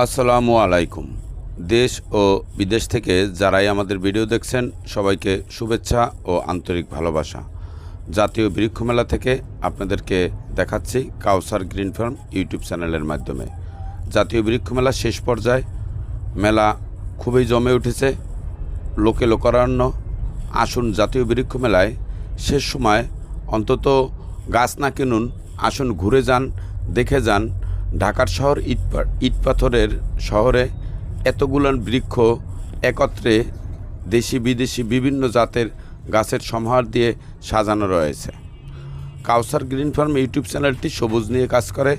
আসসালামু আলাইকুম। দেশ ও বিদেশ থেকে যারাই আমাদের ভিডিও দেখছেন, সবাইকে শুভেচ্ছা ও আন্তরিক ভালোবাসা। জাতীয় বৃক্ষ মেলা থেকে আপনাদেরকে দেখাচ্ছি কাউসার গ্রিন ফার্ম ইউটিউব চ্যানেলের মাধ্যমে। জাতীয় বৃক্ষ মেলা শেষ পর্যায়ে মেলা খুবই জমে উঠেছে। লোকে লোকারণ্য, আসুন জাতীয় বৃক্ষ মেলায় শেষ সময় অন্তত গাছ না কিনুন, আসুন ঘুরে যান, দেখে যান ঢাকার শহর ইট পা- ইট পাথরের শহরে এতগুলান বৃক্ষ একত্রে দেশি বিদেশি বিভিন্ন জাতের গাছের সমাহার দিয়ে সাজানো রয়েছে। কাউসার গ্রিন ফার্ম ইউটিউব চ্যানেলটি সবুজ নিয়ে কাজ করে।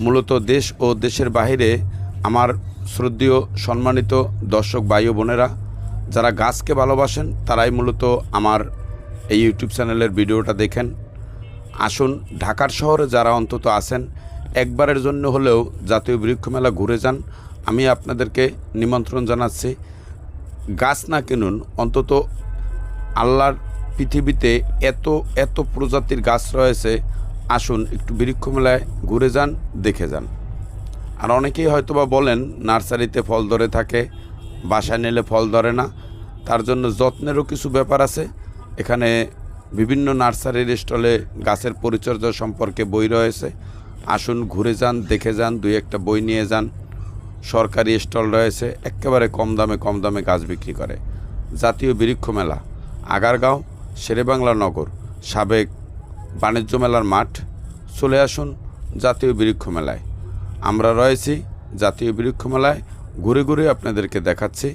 মূলত দেশ ও দেশের বাইরে আমার শ্রদ্ধেয় সম্মানিত দর্শক ভাই বোনেরা, যারা গাছকে ভালোবাসেন, তারাই মূলত আমার এই ইউটিউব চ্যানেলের ভিডিওটা দেখেন। আসুন ঢাকার শহরে যারা অন্তত আছেন একবারের জন্য হলেও জাতীয় বৃক্ষ মেলা ঘুরে যান। আমি আপনাদেরকে নিমন্ত্রণ জানাচ্ছি। গাছ না কিনুন, অন্তত আল্লাহর পৃথিবীতে এত এত প্রজাতির গাছ রয়েছে। আসুন একটু বৃক্ষ মেলায় ঘুরে যান, দেখে যান। আর অনেকেই হয়তোবা বলেন, নার্সারিতে ফল ধরে থাকে, বাসায় নিলে ফল ধরে না। তার জন্য যত্নেরও কিছু ব্যাপার আছে। এখানে বিভিন্ন নার্সারির স্টলে গাছের পরিচর্যা সম্পর্কে বই রয়েছে। আসুন, ঘুরে যান, দেখে যান, দুই একটা বই নিয়ে যান। সরকারি স্টল রয়েছে, একেবারে কম দামে কম দামে গাছ বিক্রি করে। জাতীয় বৃক্ষ মেলা, আগারগাঁও, শেরেবাংলা নগর, সাবেক বাণিজ্য মেলার মাঠ। চলে আসুন জাতীয় বৃক্ষ মেলায়। আমরা রয়েছি জাতীয় বৃক্ষ মেলায়, ঘুরে ঘুরে আপনাদেরকে দেখাচ্ছি।